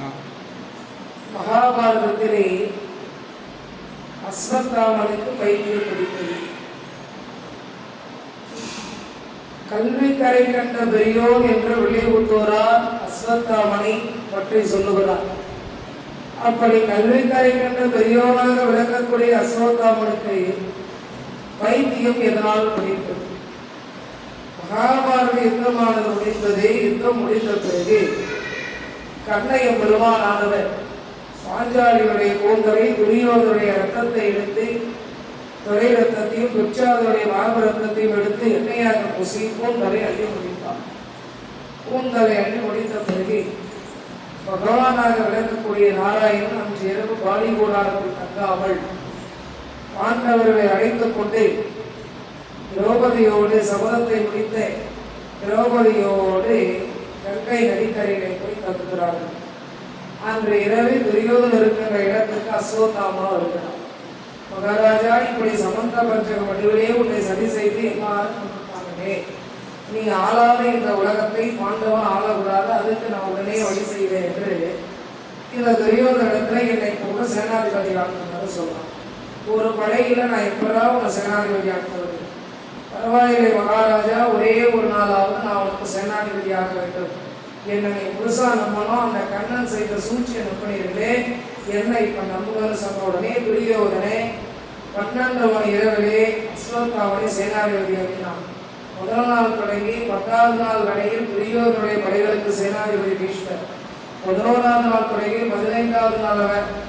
ஆரம்பிக்கலாம். மகாபாரதத்திலே அஸ்வத்தாமனுக்கு பைத்தியம் பிடித்தது. கல்வி கரை கண்ட பெரியோன் என்று விளைவுத்தோரார் அஸ்வத்தாமனை பற்றி சொல்லுகிறார். அப்படி கல்வி கரை கண்ட பெரியோனாக விளங்கக்கூடிய அஸ்வத்தாமனுக்கு பைத்தியம் எதனால் பிடித்தது? மகாபாரத யுத்தமானது முடிந்தது யுத்தம் முடிந்த பிறகு கண்ணைய பெருமானானவர் பாஞ்சாலியுடைய கூந்தலை துரியோதனுடைய ரத்தத்தை எடுத்து துறை ரத்தத்தையும் துச்சாதனுடைய வாப ரத்தத்தையும் எடுத்து எண்ணெயாக பூசி கூந்தலை அள்ளி முடித்தார் கூந்தலை அள்ளி முடித்த பிறகு பகவானாக விளக்கக்கூடிய நாராயணன் அன்று இரவு பாலி கூடாரத்தில் தங்காமல் பாண்டவர்களை அழைத்துக் கொண்டு திரௌபதியோடு சபதத்தை முடித்த திரௌபதியோடு கங்கை நதிக்கரையிலே போய் தங்குகிறார்கள். அன்று இரவு துரியோதன் இருக்கின்ற இடத்திற்கு அஸ்வத்தாமா வருகிறார். மகாராஜா இப்படி சமந்த பஞ்சக வடிவிலே உன்னை சதி செய்து எல்லாரும் கொண்டிருக்காங்களே நீ ஆளாத இந்த உலகத்தை பாண்டவன் ஆளக்கூடாது அதுக்கு நான் உடனே வழி செய்வேன் என்று இந்த துரியோதனத்துல என்னை போக சேனாதிபதி ஆக்கணும்னு சொல்றான் ஒரு படையில நான் எப்படா உன்னை சேனாதிபதி ஆக்குவது பரவாயில்லை மகாராஜா. ஒரே ஒரு நாளாவது நான் அவனுக்கு சேனாதிபதியாக வேண்டும். என்னை நீ புதுசா நம்பணும் அந்த கண்ணன் செய்த சூழ்ச்சியை நம்பினீர்களே. என்ன இப்ப நம்புவது சொன்ன உடனே துரியோதனே பன்னெண்டவன் இரவிலே அஸ்வத்தாவனை சேனாதிபதி ஆக்கினான் முதல் நாள் தொடங்கி பத்தாவது நாள் வரையில் துரியோதனுடைய படைகளுக்கு சேனாதிபதி பீஷ்மர். பதினோராவது நாள் தொடங்கி பதினைந்தாவது நாள்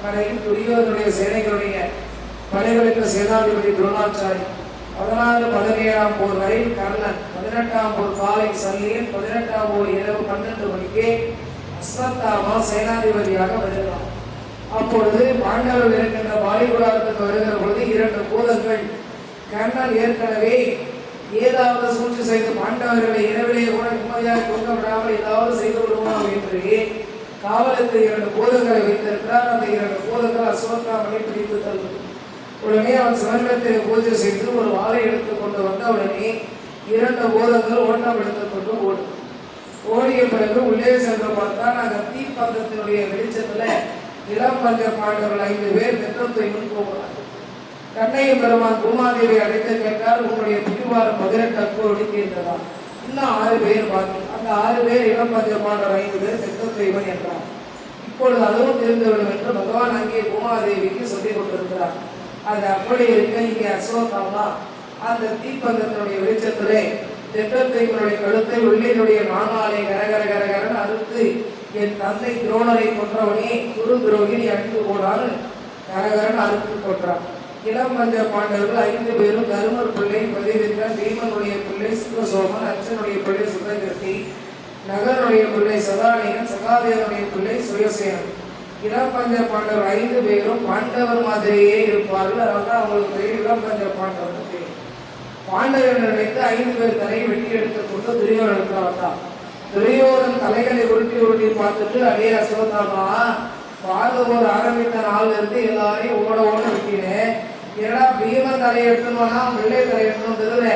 வரையில் துரியோதனுடைய சேனைகளுடைய படைகளுக்கு சேனாதிபதி துரோணாச்சாரி. பதினாறு பதினேழாம் போர் வரை கர்ணன் பதினெட்டாம் போர் காலை சல்லியன் பதினெட்டாம் போர் இரவு பன்னெண்டு மணிக்கு அஸ்வத்தாமா சேனாதிபதியாக வருகிறார். அப்பொழுது பாண்டவர்கள் இருக்கின்ற பாலிகுடாரத்துக்கு வருகிற பொழுது இரண்டு பூதங்கள் கர்ணன் ஏற்கனவே ஏதாவது சூழ்ச்சி செய்து பாண்டவர்களை இரவிலேயே கூட நிம்மதியாக தூங்க விடாமல் ஏதாவது செய்து விடுவோம் என்று காவலுக்கு இரண்டு பூதங்களை வைத்திருக்கிறார். அந்த இரண்டு பூதங்கள் அஸ்வத்தாமனை பிடித்து தள்ளும். உடனே அவன் சிவனிடத்தில் பூஜை செய்து ஒரு வாழை எடுத்து கொண்டு வந்த உடனே இரண்டு பூதங்கள் ஓட்டம் எடுத்துக்கொண்டு ஓடும் ஓடிய பிறகு உள்ளே சென்று பார்த்தால் அந்த தீப்பந்தத்தினுடைய வெளிச்சத்தில் இளம் பஞ்ச பாண்டவர்கள் ஐந்து பேர் பெற்றத்தை போகிறார் கண்ணைய பெருமான் பூமாதேவி அழைத்து கேட்டால் உங்களுடைய திருவாரம் பதினெட்டு அக்கு ஒடுக்கின்றதா இன்னும் ஆறு பேர் பாக்கி அந்த ஆறு பேர் இளம் பஞ்ச பாண்டவர் ஐந்து பேர் நெற்றத்தைவன் என்றார். இப்பொழுது அதுவும் தெரிந்துவிடும் என்று பகவான் அங்கே பூமாதேவிக்கு சொல்லிக் கொண்டிருக்கிறார். அது அப்படி இருக்க இங்கே அசோகமா அந்த தீப்பந்தத்தினுடைய வெளிச்சத்திலே திட்டத்தைகளுடைய கழுத்தை உள்ளினுடைய நானாலே கரகர கரகரன் அறுத்து என் தந்தை துரோணரை கொன்றவனே குரு துரோகினி அழிந்து போனான்னு கரகரன் அறுத்து கொன்றான். இளம் மஞ்ச பாண்டவர்கள் ஐந்து பேரும் தருமர் பிள்ளை பதிவித்ரன் பீமனுடைய பிள்ளை சுக்கசோமன் அர்ச்சனுடைய பிள்ளை சுதகிருத்தி நகருடைய பிள்ளை சதானிகன் சகாதேவனுடைய பிள்ளை சுயசேனன். இளம்பஞ்ச பாண்டவர் ஐந்து பேரும் பாண்டவர் மாதிரியே இருப்பார்கள். அதனால அவங்களுக்கு பேர் இளம்பஞ்ச பாண்டவர் பாண்டவர்கள் நினைத்து ஐந்து பேர் தலையை வெட்டி எடுத்துக் கொண்டு துரியோதனத்தில் வந்தான் துரியோதன் தலைகளை உருட்டி உருட்டி பார்த்துட்டு அடே அசோதாமா பாகவோர் ஆரம்பித்த நாள்ல இருந்து எல்லாரையும் ஓட ஓட வெட்டினேன் ஏன்னா பீமன் தலையை எடுத்துனோம்னா பிள்ளை தலை எடுத்துன்னு தெரியல.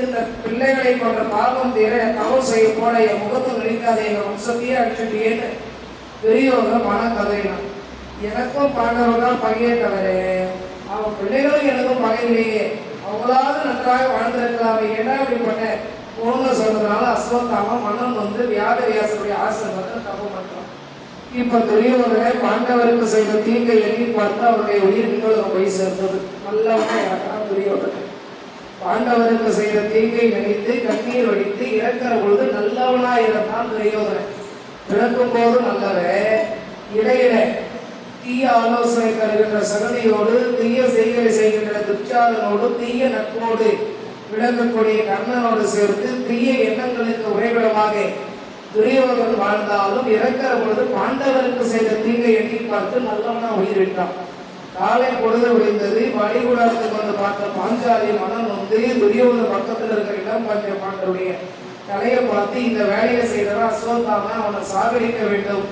இந்த பிள்ளைகளை கொண்ட பாவம் தீர தவறு செய்ய போல என் முகத்தை நினைக்காத என் வம்சத்தையே அடிச்சுட்டியேன்னு பெரியவங்க மன கதறினான் எனக்கும் பாண்டவர் தான் பகையே அவன் பிள்ளைகளும் எனக்கும் பகை இல்லையே அவங்களாவது நன்றாக வாழ்ந்திருக்கலாமே. என்ன அப்படி பண்ண? போங்க சொல்றதுனால அஸ்வத்தாம மனம் வந்து வியாத வியாசனுடைய ஆசிரமத்தில் தப்பு பண்றான் இப்ப துரியோதனை பாண்டவருக்கு செய்த தீங்கை எண்ணி பார்த்து அவருடைய உயிர் இன்னொரு போய் சேர்ந்தது நல்லவனே யாருன்னா துரியோதனை பாண்டவருக்கு செய்த தீங்கை நினைத்து கண்ணீர் வடித்து இறக்கிற பொழுது நல்லவனா இருந்தான் துரியோதனை பிறக்கும் போது நல்லவே இடையில தீய ஆலோசனை தருகின்ற சகதியோடு தீய செய்களை செய்கின்ற துச்சாதனோடு தீய நட்போடு விளங்கக்கூடிய கர்ணனோடு சேர்த்து தீய எண்ணங்களுக்கு உறைவிடமாக துரியோதன் வாழ்ந்தாலும் இறக்கிற பொழுது பாண்டவருக்கு செய்த தீங்கை எண்ணி பார்த்து நல்லவனா உயிரிட்டான். காலை பொழுது விழுந்தது வழிகுடாரத்துக்கு வந்து பார்த்த பாஞ்சாலி மனம் வந்து துரியோதன் பக்கத்தில் இருக்கிற இடம் பஞ்ச பாண்டருடைய தலையை பார்த்து இந்த வேலையை செய்தவன் அசோத்தாம அவனை சாகடிக்க வேண்டும்.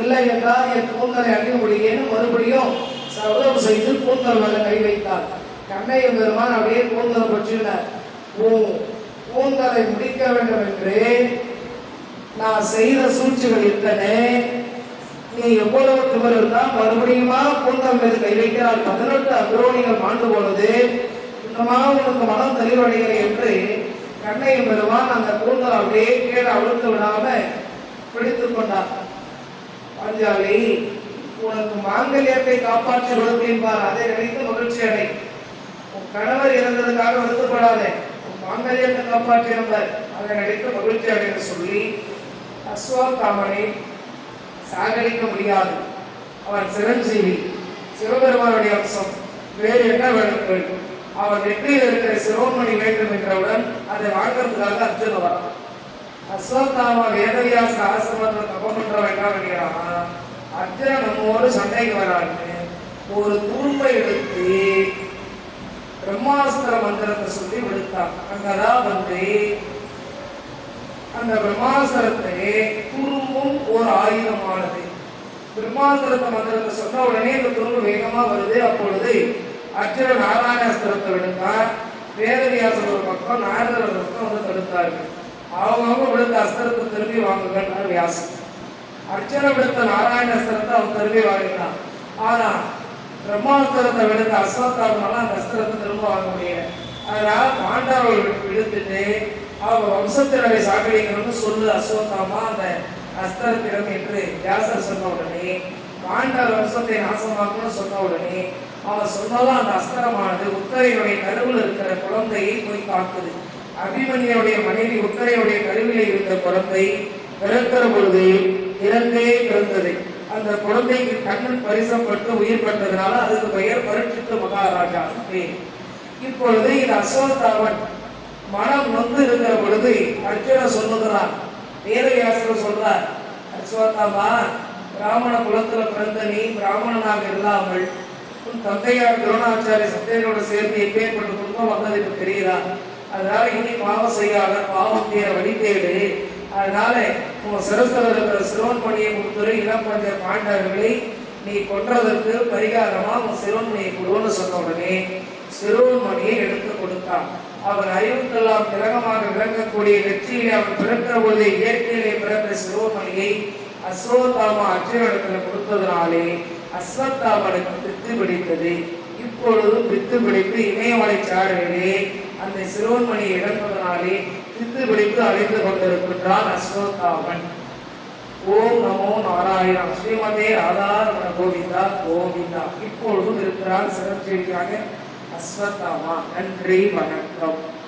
இல்லை என்றால் என் கூந்தலை அடைய முடியேன்னு மறுபடியும் சவரம் செய்து கூந்தல் மேல கை வைத்தார். கண்ணைய பெருமான் அப்படியே கூந்தலை பற்றினார் ஓ கூந்தலை முடிக்க வேண்டும் என்று நான் செய்த சூழ்ச்சிகள் இருந்தனே. நீ எவ்வளவு திமிர் இருந்தால் மறுபடியுமா பூந்தம் மீது கை வைக்கிறார். பதினெட்டு அக்ரோணிகள் மாண்டு போனது. இன்னமா உனக்கு மனம் தெளிவடைகிறது என்று கண்ணையும் பெருமான் அந்த கூந்தல் அப்படியே கீழே அழுத்து விடாம பிடித்துக் கொண்டார் பாஞ்சாலி உனக்கு மாங்கல்யத்தை காப்பாற்றி கொடுத்தேன் அதை நினைத்து மகிழ்ச்சி அடை. உன் கணவர் இறந்ததுக்காக வருத்தப்படாதே. உன் மாங்கல்யத்தை காப்பாற்றியிருந்தார் அதை நினைத்து மகிழ்ச்சி அடைந்து சொல்லி அஸ்வாத்தாமனை சாகடிக்க முடியாது. அவன் சிரஞ்சீவி சிவபெருமானுடைய அம்சம் வேறு என்ன வேண்டும் அவன் நெற்றியில் இருக்கிற சிரோமணி வேண்டும் என்றவுடன் அதை வாங்குறதுக்காக அர்ஜுன வரான் அஸ்வத்தாமா வேதவியாச ஆசிரமத்தில் தபம் பண்ற வேண்டாம் நினைக்கிறான் அர்ஜுனன் நம்மோடு சண்டைக்கு வரான்னு ஒரு துரும்பை எடுத்து பிரம்மாஸ்திர மந்திரத்தை சொல்லி விடுத்தான். அங்கதான் வந்து அந்த பிரம்மாசரத்தை துரும்பும் ஒரு ஆயுதமானது. பிரம்மாஸ்திரத்தை மந்திரத்தை சொன்ன உடனே இந்த துரும்பு வேகமா வருது. அப்பொழுது அர்ஜுனன் நாராயணாஸ்திரத்தை விடுத்தார் வேதவியாசன் ஒரு பக்கம் நாரதர் ஒரு பக்கம் வந்து தடுத்தார்கள் அவங்கவுங்க விடுத்த அஸ்திரத்தை திரும்பி வாங்குங்கன்னு வியாசன் அர்ச்சனை விடுத்த நாராயணஸ்திரத்தை அவன் திரும்பி வாங்கினான் ஆனா பிரம்மாஸ்திரத்தை விழுந்த அஸ்வத்தாமனால அந்த அஸ்திரத்தை திரும்ப வாங்க முடியல. அதனால பாண்டவர்கள் விழுத்துட்டு அவங்க வம்சத்தினரை சாகடிக்கணும்னு சொல்லு அஸ்வத்தாமா அந்த அஸ்திரத்திடம் என்று வியாசர் சொன்ன உடனே பாண்டவர் வம்சத்தை நாசமாக்கணும்னு சொன்ன உடனே அவன் சொன்னதான் அந்த அஸ்திரமானது. உத்தரையுடைய கருவில் இருக்கிற குழந்தையை போய் தாக்குது அபிமன்யனுடைய மனைவி உத்தரையுடைய கருவிலே இருந்த குழந்தை பிறக்கிற பொழுது இறந்தே பிறந்தது. அந்த குழந்தைக்கு கண்ணன் பரிசப்பட்டு உயிர் பெற்றதுனால அதுக்கு பெயர் பருட்சித்து மகாராஜா பேர் இப்பொழுது இது அசோத்தாவன் மனம் நொந்து இருக்கிற பொழுது அர்ஜுன சொல்லுகிறான். வேதவியாசர் சொல்றார் அஸ்வத்தாமா பிராமண குலத்துல பிறந்த நீ பிராமணனாக இல்லாமல் உன் தந்தையார் துரோணாச்சாரிய சத்தியனோட சேர்ந்து எப்பேற்பட்ட துன்பம் வந்தது எனக்கு தெரியுதா? அதனால இனி பாவம் செய்யாத பாவம் தேர வழி தேடு. அதனால உன் சிரசில் இருக்கிற சிரோன்மணியை கொடுத்துரு. இளம் பஞ்ச பாண்டவர்களை நீ கொன்றதற்கு பரிகாரமா உன் சிறுவன்மணியை கொடுன்னு சொன்ன உடனே சிறுவன்மணியை எடுத்து கொடுத்தான். அவன் அறிவுக்கெல்லாம் திலகமாக விளங்கக்கூடிய வெற்றியிலே அவன் பிறக்கிற பொழுது இயற்கையிலே பிறந்த சிறுவன்மணியை அஸ்ரோதாமா அர்ஜுனிடத்தில் கொடுத்ததுனாலே அஸ்வத்தாமனுக்கு பித்து பிடித்தது. இப்பொழுது பித்து பிடித்து இமயமலை சாரலிலே அந்த சிறுவன்மணி இழந்ததனாலே பித்து பிடித்து அழைத்து கொண்டிருக்கின்றான் அஸ்வத்தாமன் ஓம் நமோ நாராயணம். ஸ்ரீமதே ராதாரமண கோவிந்தா கோவிந்தா. இப்பொழுதும் இருக்கிறார் சிறப்பு அஸ்வத்தாமா. நன்றி வணக்கம்.